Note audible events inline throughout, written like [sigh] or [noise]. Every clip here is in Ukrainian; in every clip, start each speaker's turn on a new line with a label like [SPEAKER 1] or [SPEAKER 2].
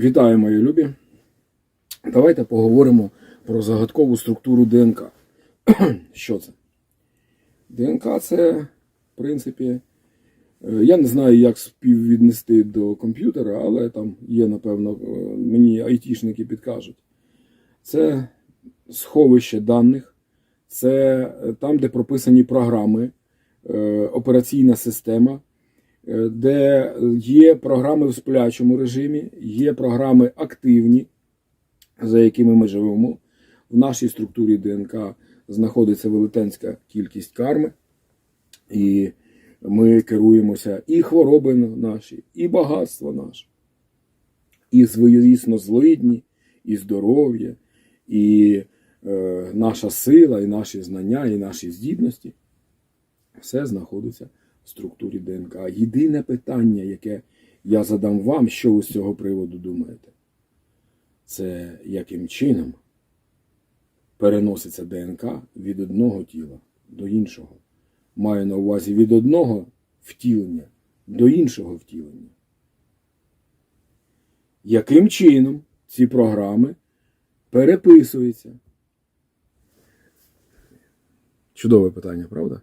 [SPEAKER 1] Вітаю, мої любі. Давайте поговоримо про загадкову структуру ДНК. [clears throat] Що це? ДНК це, в принципі, е, я не знаю, як співвіднести до комп'ютера, але там є, напевно, е, мені айтішники підкажуть. Це сховище даних, це е, там, де прописані програми, операційна система, де є програми в сплячому режимі, є програми активні, за якими ми живемо. В нашій структурі ДНК знаходиться велетенська кількість карми, і ми керуємося і хвороби наші, і багатство наше, і звісно, злидні, і здоров'я, і е, наша сила, і наші знання, і наші здібності. Все знаходиться структурі ДНК. Єдине питання, яке я задам вам, що ви з цього приводу думаєте, це яким чином переноситься ДНК від одного тіла до іншого. Маю на увазі від одного втілення до іншого втілення. Яким чином ці програми переписуються? Чудове питання, правда?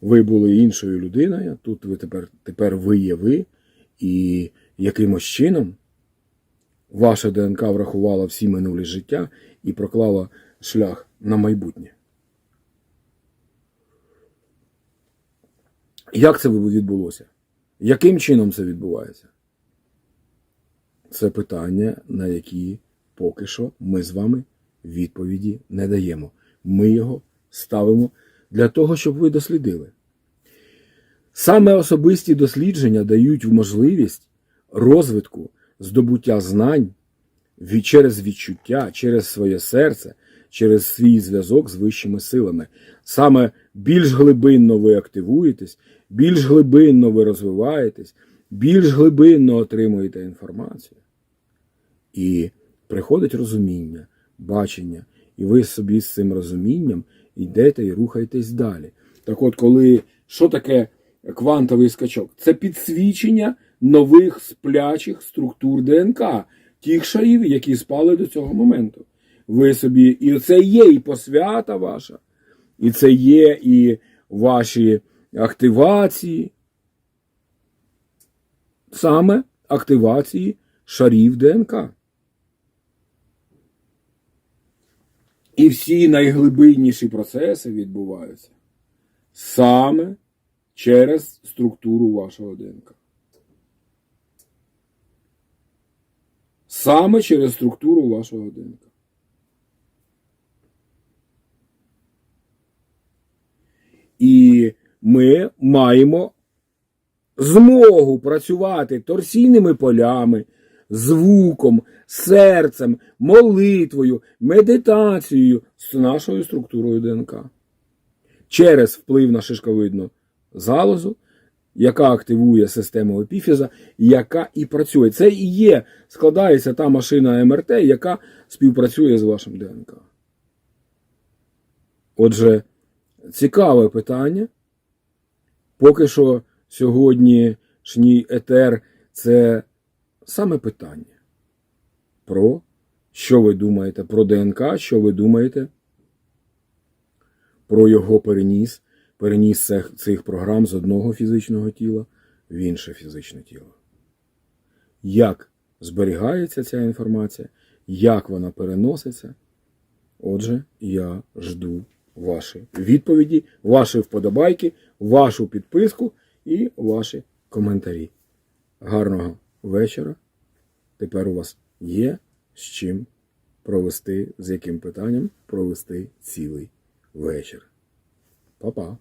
[SPEAKER 1] Ви були іншою людиною, тут ви тепер, тепер ви є ви, і якимось чином ваша ДНК врахувала всі минулі життя і проклала шлях на майбутнє. Як це відбулося? Яким чином це відбувається? Це питання, на які поки що ми з вами відповіді не даємо. Ми його ставимо для того, щоб ви дослідили. Саме особисті дослідження дають можливість розвитку здобуття знань через відчуття, через своє серце, через свій зв'язок з вищими силами. Саме більш глибинно ви активуєтесь, більш глибинно ви розвиваєтесь, більш глибинно отримуєте інформацію. І приходить розуміння, бачення, і ви собі з цим розумінням йдете і рухаєтесь далі. Так от, коли що таке квантовий скачок? Це підсвічення нових сплячих структур ДНК, тих шарів, які спали до цього моменту. Ви собі, і це є і посвята ваша, і це є і ваші активації, саме активації шарів ДНК. І всі найглибинніші процеси відбуваються саме через структуру вашого ДНК. Саме через структуру вашого ДНК. І ми маємо змогу працювати торсійними полями, звуком, серцем, молитвою, медитацією з нашою структурою ДНК. Через вплив на шишковидну залозу, яка активує систему епіфіза, яка і працює. Це і є, складається та машина МРТ, яка співпрацює з вашим ДНК. Отже, цікаве питання. Поки що сьогоднішній етер це саме питання про що ви думаєте про ДНК, що ви думаєте про його переніс, переніс цих, програм з одного фізичного тіла в інше фізичне тіло. Як зберігається ця інформація, як вона переноситься? Отже, я жду ваші відповіді, ваші вподобайки, вашу підписку і ваші коментарі. Гарного вечора. Тепер у вас є з чим провести, з яким питанням провести цілий вечір. Па-па!